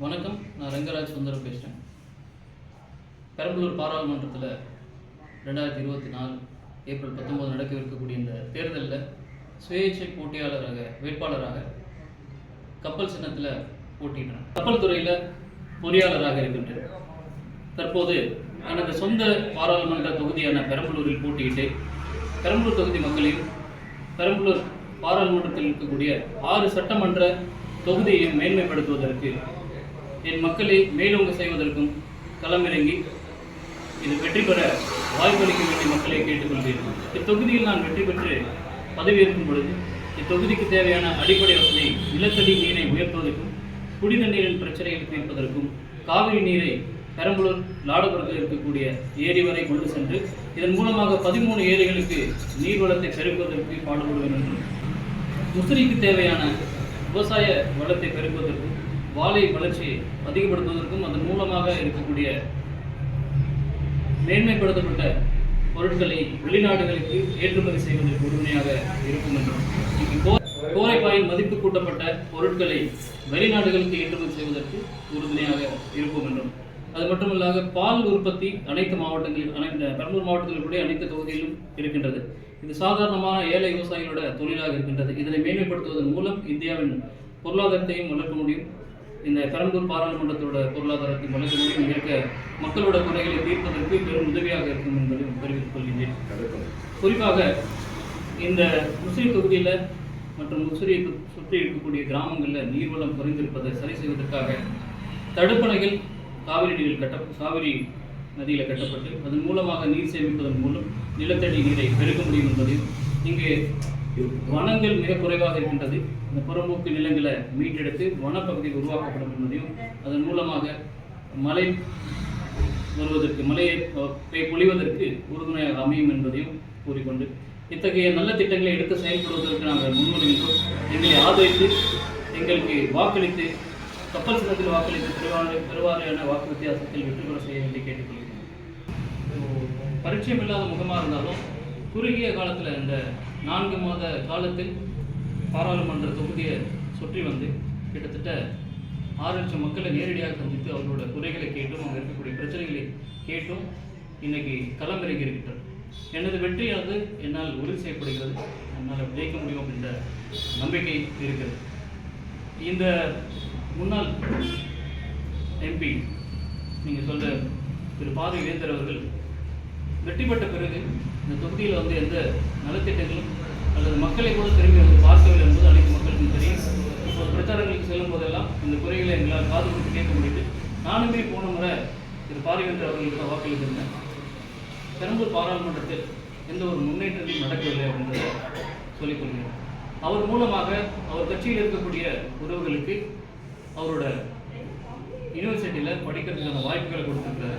வணக்கம். நான் ரங்கராஜ் சுந்தரம் பேசுகிறேன் பெரம்பலூர் பாராளுமன்றத்தில் ரெண்டாயிரத்தி இருபத்தி நாலு ஏப்ரல் பத்தொம்போது நடக்கவிருக்கக்கூடிய இந்த தேர்தலில் சுயேட்சை போட்டியாளராக வேட்பாளராக கப்பல் சின்னத்தில் போட்டிடுறேன் கப்பல் துறையில் பொறியாளராக இருக்கின்றேன் தற்போது எனது சொந்த பாராளுமன்ற தொகுதியான பெரம்பலூரில் போட்டியிட்டு பெரம்பலூர் தொகுதி மக்களையும் பெரம்பலூர் பாராளுமன்றத்தில் இருக்கக்கூடிய ஆறு சட்டமன்ற தொகுதியையும் மேன்மைப்படுத்துவதற்கு என் மக்களை மேலோங்க செய்வதற்கும் களமிறங்கி இது வெற்றி பெற வாய்ப்பளிக்க வேண்டிய மக்களை கேட்டுக்கொள்கிறேன். இத்தொகுதியில் நான் வெற்றி பெற்று பதவியேற்கும் பொழுது இத்தொகுதிக்கு தேவையான அடிப்படை வசதி நிலத்தடி நீரை உயர்த்துவதற்கும் குடிநீர் நீரின் பிரச்சனைகளை தீர்ப்பதற்கும் காவிரி நீரை பெரம்பலூர் லாடபுரத்தில் இருக்கக்கூடிய ஏரி வரை கொண்டு சென்று இதன் மூலமாக பதிமூணு ஏரிகளுக்கு நீர்வளத்தை பெருக்குவதற்கு பாடுபடுவேன் என்றும் முசிறிக்கு தேவையான விவசாய வளத்தை பெருக்குவதற்கும் வாழை வளர்ச்சியை அதிகப்படுத்துவதற்கும் அதன் மூலமாக இருக்கக்கூடிய மேன்மைப்படுத்தப்பட்ட பொருட்களை வெளிநாடுகளுக்கு ஏற்றுமதி செய்வதற்கு உறுதுணையாக இருக்கும் என்றும் கோரைப்பாயின் மதிப்பு கூட்டப்பட்ட பொருட்களை வெளிநாடுகளுக்கு ஏற்றுமதி செய்வதற்கு உறுதுணையாக இருக்கும் என்றும். அது மட்டுமல்லாத பால் உற்பத்தி அனைத்து மாவட்டங்களில் அனைத்து பெரம்பலூர் மாவட்டத்தில் கூட அனைத்து தொகுதியிலும் இருக்கின்றது. இது சாதாரணமான ஏழை விவசாயிகளோட தொழிலாக இருக்கின்றது. இதனை மேன்மைப்படுத்துவதன் மூலம் இந்தியாவின் பொருளாதாரத்தையும் வளர்க்க முடியும். இந்த பெரம்பலூர் பாராளுமன்றத்தோட பொருளாதாரத்தை வளர்க்க முடியும் இருக்க மக்களோட குறைகளை தீர்ப்பதற்கு பெரும் உதவியாக இருக்கும் என்பதையும் தெரிவித்துக் கொள்கின்றேன். குறிப்பாக இந்த முஸ்லீம் தொகுதியில் மற்றும் முசிறியை சுற்றி இருக்கக்கூடிய கிராமங்களில் நீர்வளம் குறைந்திருப்பதை சரி செய்வதற்காக தடுப்பணைகள் காவிரி நீரில் கட்ட காவிரி நதியில் கட்டப்பட்டு அதன் மூலமாக நீர் சேமிப்பதன் மூலம் நிலத்தடி நீரை பெருக்க முடியும் என்பதையும் இங்கு வனங்கள் மிக குறைவாக இருக்கின்றது. இந்த புறம்போக்கு நிலங்களை மீட்டெடுத்து வனப்பகுதியில் உருவாக்கப்படும் என்பதையும் அதன் மூலமாக மழை வருவதற்கு மலையை பொழிவதற்கு உறுதுணையாக அமையும் என்பதையும் கூறிக்கொண்டு இத்தகைய நல்ல திட்டங்களை எடுத்து செயல்படுவதற்கு நாங்கள் முன்மொழிகின்றோம். எங்களை ஆதரித்து எங்களுக்கு வாக்களித்து கப்பல் சின்னத்தில் வாக்களித்து பெருவாரி பெருவாரியான வாக்கு வித்தியாசத்தில் வெற்றி பெற செய்ய வேண்டி கேட்டுக்கொள்கிறோம். பரிச்சயம் இல்லாத முகமாக இருந்தாலும் குறுகிய காலத்தில் இந்த நான்கு மாத காலத்தில் பாராளுமன்ற தொகுதியை சுற்றி வந்து கிட்டத்தட்ட ஆறு லட்சம் மக்களை நேரடியாக சந்தித்து அவர்களோட குறைகளை கேட்டும் அங்கே இருக்கக்கூடிய பிரச்சனைகளை கேட்டும் இன்னைக்கு களமிறங்கி இருக்கிறார் எனது வெற்றியானது என்னால் உறுதி செய்யப்படுகிறது. என்னால் ஜெயிக்க முடியும் அப்படின்ற நம்பிக்கை இருக்கிறது. இந்த முன்னாள் எம்பி நீங்கள் சொல்ற திரு பாதி வேந்தர் அவர்கள் வெற்றி பெற்ற பிறகு இந்த தொகுதியில் வந்து எந்த நலத்திட்டங்களும் அல்லது மக்களை கூட திரும்பி வந்து பார்க்கவில்லை என்பது அனைத்து மக்களுக்கும் தெரியும். இப்போ பிரச்சாரங்களுக்கு செல்லும் போதெல்லாம் இந்த குறைகளை எங்களால் காது கொடுத்து கேட்க முடியுது. நானுமே போன முறை திரு பாரிவேந்தர் அவர்களுக்கு வாக்களித்திருந்தேன் பெரம்பூர் பாராளுமன்றத்தில் எந்த ஒரு முன்னேற்றத்தையும் நடக்கவில்லை அப்படின்றத சொல்லிக் கொள்கிறேன். அவர் மூலமாக அவர் கட்சியில் இருக்கக்கூடிய உறவுகளுக்கு அவரோட யூனிவர்சிட்டியில் படிக்கிறதுக்கான வாய்ப்புகளை கொடுத்துருக்காரு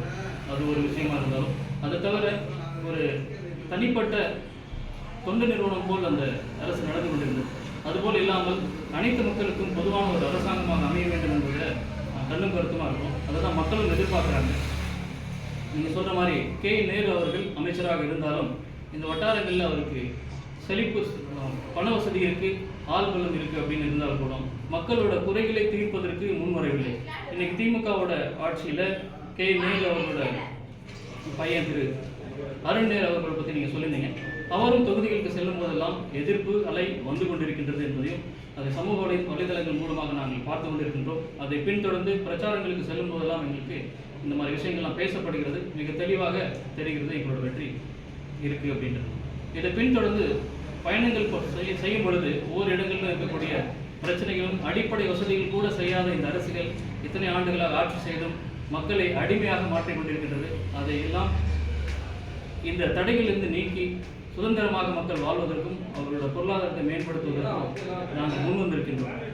அது ஒரு விஷயமா இருந்தாலும் அது தவிர ஒரு தனிப்பட்ட தொண்டு நிறுவனம் போல் அந்த அரசு நடந்து கொண்டிருந்தது. அதுபோல் இல்லாமல் அனைத்து மக்களுக்கும் பொதுவான ஒரு அரசாங்கமாக அமைய வேண்டும் என்பதில் கண்ணும் கருத்துமாக இருக்கும். அதை தான் மக்களும் எதிர்பார்க்குறாங்க. நீங்கள் சொல்கிற மாதிரி கே. நேரு அவர்கள் அமைச்சராக இருந்தாலும் இந்த வட்டாரங்களில் அவருக்கு செழிப்பு பண வசதி இருக்கு ஆள் பலம் இருக்கு அப்படின்னு இருந்தால் கூட மக்களோட குறைகளை தீர்ப்பதற்கு முன்வரவில்லை. இன்னைக்கு திமுகவோட ஆட்சியில் கே. நேரு அவர்களோட பையன் திரு அருண்நேர் அவர்களை பற்றி நீங்கள் சொல்லியிருந்தீங்க. அவரும் தொகுதிகளுக்கு செல்லும் போதெல்லாம் எதிர்ப்பு அலை வந்து கொண்டிருக்கின்றது என்பதையும் அதை சமூக வலை வலைதளங்கள் மூலமாக நாங்கள் பார்த்து கொண்டிருக்கின்றோம். அதை பின்தொடர்ந்து பிரச்சாரங்களுக்கு செல்லும் போதெல்லாம் எங்களுக்கு இந்த மாதிரி விஷயங்கள்லாம் பேசப்படுகிறது. மிக தெளிவாக தெரிகிறது எங்களோட வெற்றி இருக்கு அப்படின்றது. இதை பின்தொடர்ந்து பயணங்கள் செய்ய- செய்யும் பொழுது ஒவ்வொரு இடங்களிலும் இருக்கக்கூடிய பிரச்சனைகளும் அடிப்படை வசதிகள் கூட செய்யாத இந்த அரசுகள் இத்தனை ஆண்டுகளாக ஆட்சி செய்தும் மக்களை அடிமையாக மாற்றிக்கொண்டிருக்கின்றது. அதையெல்லாம் இந்த தடைகளிலிருந்து நீக்கி சுதந்திரமாக மக்கள் வாழ்வதற்கும் அவர்களோட பொருளாதாரத்தை மேம்படுத்துவதற்கும் நாங்கள் முன்வந்திருக்கின்றோம்.